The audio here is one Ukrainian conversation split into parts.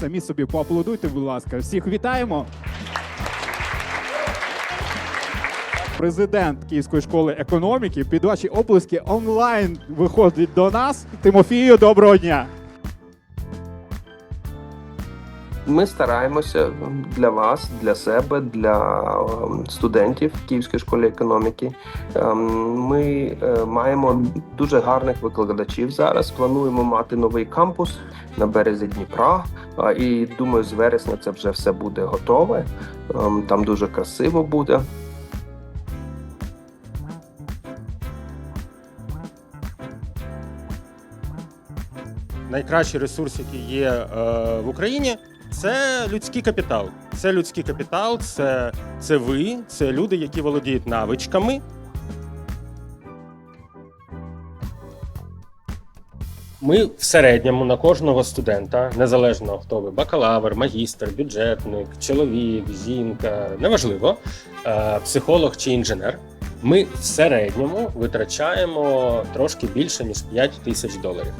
Самі собі поаплодуйте, будь ласка. Всіх вітаємо. Президент Київської школи економіки під ваші оплески онлайн виходить до нас. Тимофію, доброго дня. Ми стараємося для вас, для себе, для ем, студентів Київської школи економіки. Ем, Ми е, маємо дуже гарних викладачів зараз. Плануємо мати новий кампус на березі Дніпра. І думаю, з вересня це вже все буде готове. Ем, Там дуже красиво буде. найкращий ресурс, який є е, в Україні, це людський капітал. Це людський капітал, це, це ви, це люди, які володіють навичками. Ми в середньому на кожного студента, незалежно хто ви, бакалавр, магістр, бюджетник, чоловік, жінка, неважливо, е, психолог чи інженер. Ми в середньому витрачаємо трошки більше ніж 5 тисяч доларів.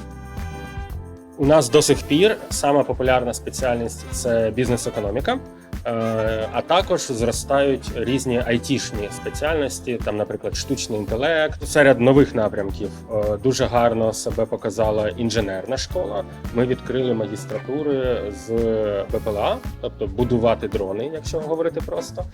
У нас до сих пір сама популярна спеціальність це бізнес-економіка, Е, а також зростають різні айтішні спеціальності, там, наприклад, штучний інтелект. Серед нових напрямків е, дуже гарно себе показала інженерна школа. Ми відкрили магістратури з БПЛА, тобто будувати дрони, якщо говорити просто,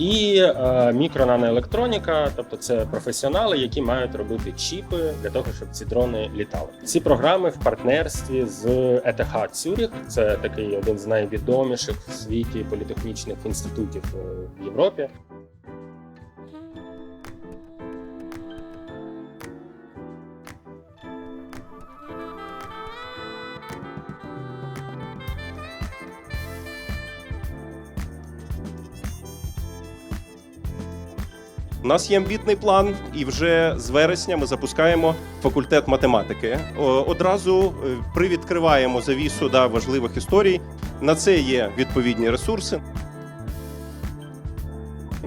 і е, мікронаноелектроніка, тобто це професіонали, які мають робити чіпи для того, щоб ці дрони літали. Ці програми в партнерстві з ETH Цюріх. Це такий один з найвідоміших в світі політехнічних інститутів е, в Європі. У нас є амбітний план, і вже з вересня ми запускаємо факультет математики. Одразу е, привідкриваємо завісу да, важливих історій. На це є відповідні ресурси.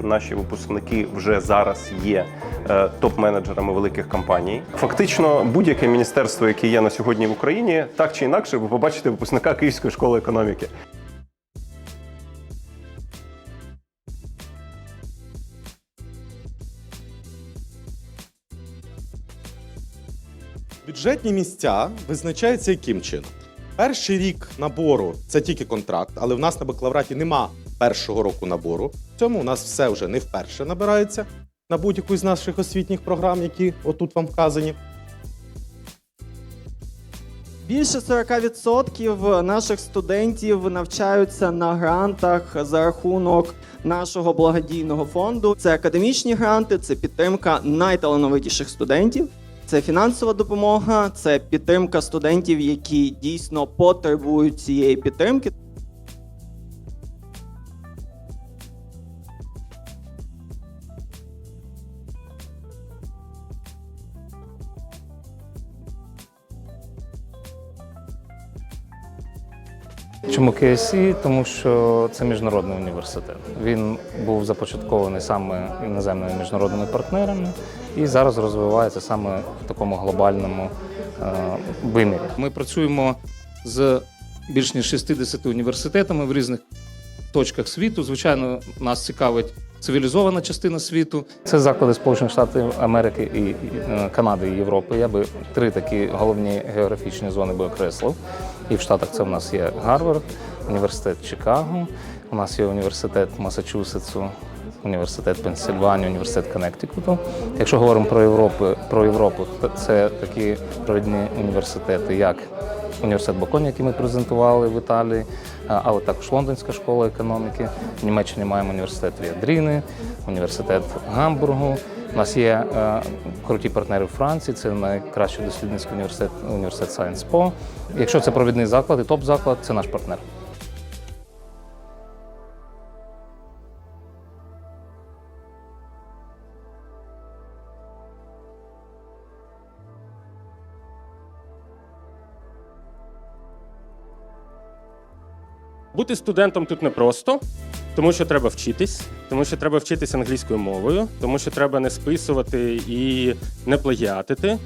Наші випускники вже зараз є е, топ-менеджерами великих компаній. Фактично, будь-яке міністерство, яке є на сьогодні в Україні, так чи інакше, ви побачите випускника Київської школи економіки. Бюджетні місця визначаються яким чином? Перший рік набору це тільки контракт, але в нас на бакалавраті нема першого року набору. В цьому у нас все вже не вперше набирається на будь-яку з наших освітніх програм, які отут вам вказані. Більше 40% наших студентів навчаються на грантах за рахунок нашого благодійного фонду. Це академічні гранти, це підтримка найталановитіших студентів. Це фінансова допомога, це підтримка студентів, які дійсно потребують цієї підтримки. Чому KSE? Тому що це міжнародний університет. Він був започаткований саме іноземними міжнародними партнерами і зараз розвивається саме в такому глобальному е, вимірі. Ми працюємо з більш ніж 60 університетами в різних точках світу. Звичайно, нас цікавить цивілізована частина світу. Це заклади Сполучених Штатів Америки і е, Канади і Європи. Я би три такі головні географічні зони би окреслив. І в Штатах це в нас є Гарвард, університет Чикаго, у нас є університет Масачусетсу, університет Пенсильванії, університет Коннектикуту. Якщо говоримо про Європу, про Європу, то це такі провідні університети, як університет Баконі, який ми презентували в Італії, але також Лондонська школа економіки. В Німеччині маємо університет Віадріни, університет Гамбургу. У нас є е, круті партнери в Франції, це найкращий дослідницький університет, університет Sciences Po. Якщо це провідний заклад і топ-заклад, це наш партнер. Бути студентом тут непросто, тому що треба вчитись, тому що треба вчитись англійською мовою, тому що треба не списувати і не плагіатити.